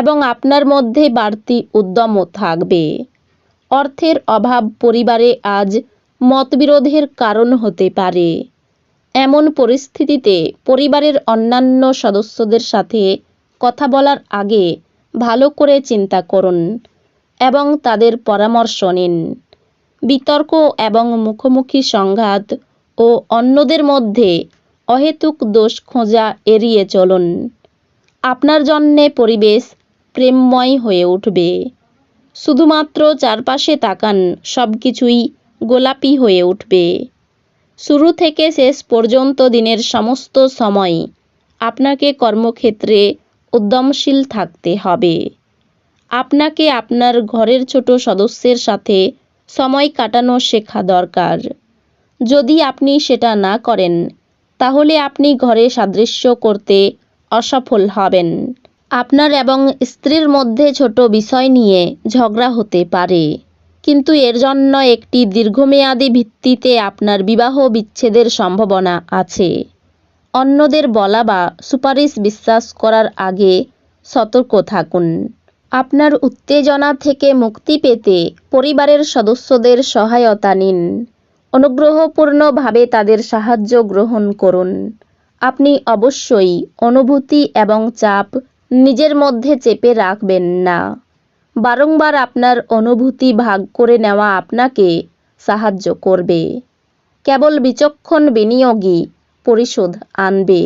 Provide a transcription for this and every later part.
এবং আপনার মধ্যে বাড়তি উদ্যমও থাকবে। অর্থের অভাব পরিবারে আজ মতবিরোধের কারণ হতে পারে। এমন পরিস্থিতিতে পরিবারের অন্যান্য সদস্যদের সাথে কথা বলার আগে ভালো করে চিন্তা করুন এবং তাদের পরামর্শ নিন। বিতর্ক এবং মুখোমুখি সংঘাত ও অন্যদের মধ্যে অহেতুক দোষ খোঁজা এড়িয়ে চলুন। আপনার জন্যে পরিবেশ প্রেমময় হয়ে উঠবে। শুধুমাত্র চারপাশে তাকান সব কিছুই গোলাপি হয়ে উঠবে। শুরু থেকে শেষ পর্যন্ত দিনের সমস্ত সময় আপনাকে কর্মক্ষেত্রে উদ্যমশীল থাকতে হবে। আপনাকে আপনার ঘরের ছোট সদস্যের সাথে সময় কাটানো শেখা দরকার। যদি আপনি সেটা না করেন, তাহলে আপনি ঘরে সাদৃশ্য করতে অসফল হবেন। আপনার এবং স্ত্রীর মধ্যে ছোট বিষয় নিয়ে ঝগড়া হতে পারে। কিন্তু এর জন্য একটি দীর্ঘমেয়াদী ভিত্তিতে আপনার বিবাহ বিচ্ছেদের সম্ভাবনা আছে। অন্যদের বলা বা সুপারিশ বিশ্বাস করার আগে সতর্ক থাকুন। আপনার উত্তেজনা থেকে মুক্তি পেতে পরিবারের সদস্যদের সহায়তা নিন। অনুগ্রহপূর্ণভাবে তাদের সাহায্য গ্রহণ করুন। আপনি অবশ্যই অনুভূতি এবং চাপ নিজের মধ্যে চেপে রাখবেন না। বারংবার আপনার অনুভূতি ভাগ করে নেওয়া আপনাকে সাহায্য করবে। কেবল বিচক্ষণ বিনিয়োগই পরিশোধ আনবে।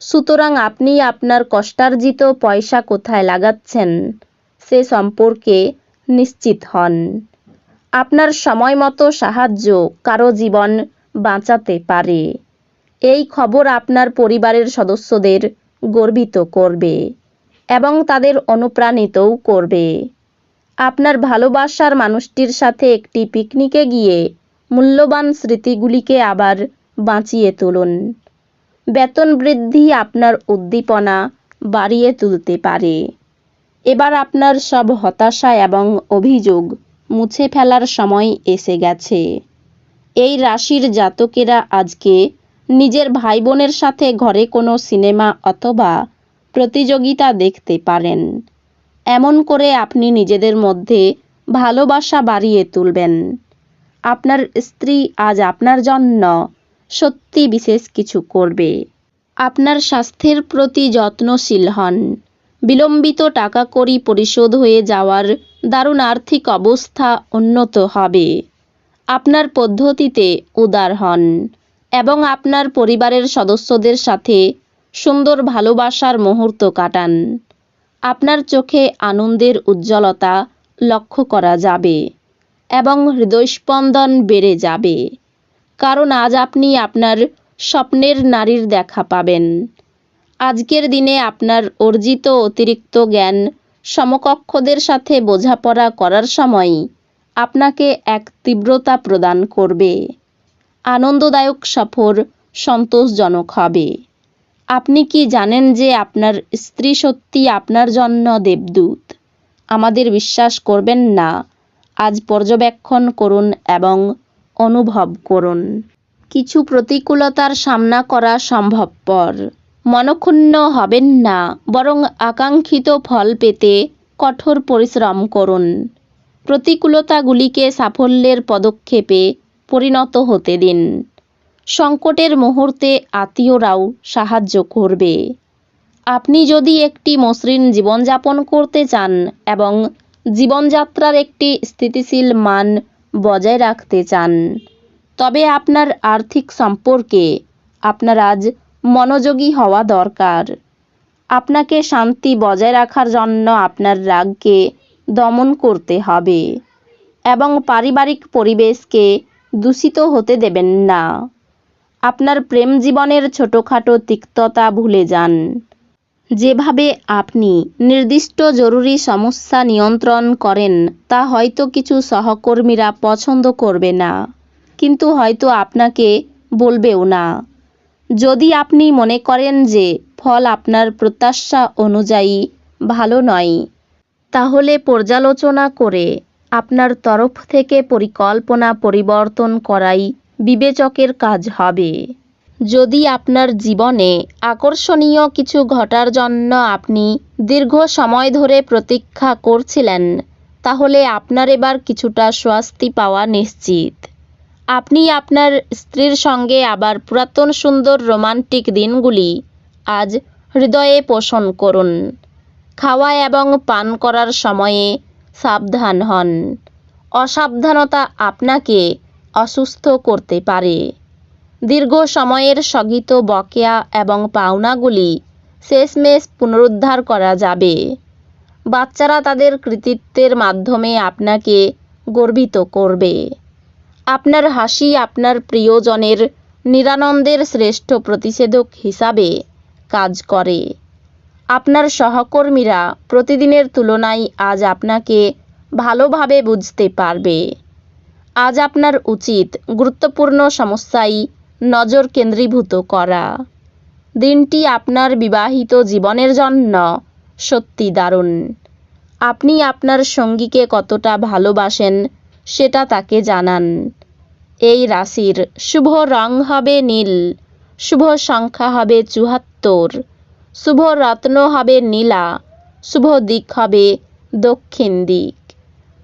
সুতরাং আপনি আপনার কষ্টার্জিত পয়সা কোথায় লাগাচ্ছেন সে সম্পর্কে নিশ্চিত হন। আপনার সময় মতো সাহায্য কারও জীবন বাঁচাতে পারে। এই খবর আপনার পরিবারের সদস্যদের গর্বিত করবে। এবং তাদের অনুপ্রাণিতও করবে। আপনার ভালোবাসার মানুষটির সাথে একটি পিকনিকে গিয়ে মূল্যবান স্মৃতিগুলিকে আবার বাঁচিয়ে তুলুন। বেতন বৃদ্ধি আপনার উদ্দীপনা বাড়িয়ে তুলতে পারে। এবার আপনার সব হতাশা এবং অভিযোগ মুছে ফেলার সময় এসে গেছে। এই রাশির জাতকেরা আজকে নিজের ভাই বোনের সাথে ঘরে কোনো সিনেমা অথবা প্রতিযোগিতা দেখতে পারেন। এমন করে আপনি নিজেদের মধ্যে ভালোবাসা বাড়িয়ে তুলবেন। আপনার স্ত্রী আজ আপনার জন্য সত্যি বিশেষ কিছু করবে। আপনার স্বাস্থ্যের প্রতি যত্নশীল হন। বিলম্বিত টাকা কড়ি পরিশোধ হয়ে যাওয়ার দারুণ আর্থিক অবস্থা উন্নত হবে। আপনার পদ্ধতিতে উদার হন এবং আপনার পরিবারের সদস্যদের সাথে সুন্দর ভালোবাসার মুহূর্ত কাটান। আপনার চোখে আনন্দের উজ্জ্বলতা লক্ষ্য করা যাবে এবং হৃদয়স্পন্দন বেড়ে যাবে। কারণ আজ আপনি আপনার স্বপ্নের নারীর দেখা পাবেন। আজকের দিনে আপনার অর্জিত অতিরিক্ত জ্ঞান সমকক্ষদের সাথে বোঝাপড়া করার সময় আপনাকে এক তীব্রতা প্রদান করবে। আনন্দদায়ক সফর সন্তোষজনক হবে। আপনি কি জানেন যে আপনার স্ত্রী সত্যি আপনার জন্য দেবদূত? আমাদের বিশ্বাস করবেন না। আজ পর্যবেক্ষণ করুন এবং অনুভব করুন। কিছু প্রতিকূলতার সামনা করা সম্ভবপর। মনক্ষুণ্ণ হবেন না, বরং আকাঙ্ক্ষিত ফল পেতে কঠোর পরিশ্রম করুন। প্রতিকূলতাগুলিকে সাফল্যের পদক্ষেপে পরিণত হতে দিন। সংকটের মুহূর্তে আত্মীয়রাও সাহায্য করবে। আপনি যদি একটি মসৃণ জীবনযাপন করতে চান এবং জীবনযাত্রার একটি স্থিতিশীল মান বজায় রাখতে চান, তবে আপনার আর্থিক সম্পর্কে আপনার আজ মনোযোগী হওয়া দরকার। আপনাকে শান্তি বজায় রাখার জন্য আপনার রাগকে দমন করতে হবে এবং পারিবারিক পরিবেশকে দূষিত হতে দেবেন না। আপনার প্রেম জীবনের ছোটোখাটো তিক্ততা ভুলে যান। যেভাবে আপনি নির্দিষ্ট জরুরি সমস্যা নিয়ন্ত্রণ করেন, তা হয়তো কিছু সহকর্মীরা পছন্দ করবে না। কিন্তু হয়তো আপনাকে বলবেও না। যদি আপনি মনে করেন যে ফল আপনার প্রত্যাশা অনুযায়ী ভালো নয়, তাহলে পর্যালোচনা করে আপনার তরফ থেকে পরিকল্পনা পরিবর্তন করাই বিবেচকের কাজ হবে। যদি আপনার জীবনে আকর্ষণীয় কিছু ঘটার জন্য আপনি দীর্ঘ সময় ধরে প্রতীক্ষা করছিলেন, তাহলে আপনার এবার কিছুটা স্বস্তি পাওয়া নিশ্চিত। আপনি আপনার স্ত্রীর সঙ্গে আবার পুরাতন সুন্দর রোমান্টিক দিনগুলি আজ হৃদয়ে পোষণ করুন। খাওয়া এবং পান করার সময়ে সাবধান হন। অসাবধানতা আপনাকে অসুস্থ করতে পারে। দীর্ঘ সময়ের স্থগিত বকেয়া এবং পাওনাগুলি শেষমেশ পুনরুদ্ধার করা যাবে। বাচ্চারা তাদের কৃতিত্বের মাধ্যমে আপনাকে গর্বিত করবে। আপনার হাসি আপনার প্রিয়জনের নিরানন্দের শ্রেষ্ঠ প্রতিষেধক হিসাবে কাজ করে। আপনার সহকর্মীরা প্রতিদিনের তুলনায় আজ আপনাকে ভালোভাবে বুঝতে পারবে। আজ আপনার উচিত গুরুত্বপূর্ণ সমস্যায় নজর কেন্দ্রীভূত করা। দিনটি আপনার বিবাহিত জীবনের জন্য সত্যি দারুণ। আপনি আপনার সঙ্গীকে কতটা ভালোবাসেন সেটা তাকে জানান। এই রাশির শুভ রং হবে নীল, শুভ সংখ্যা হবে চুহাত্তর শুভ রত্ন হবে নীলা, শুভ দিক হবে দক্ষিণ দিক।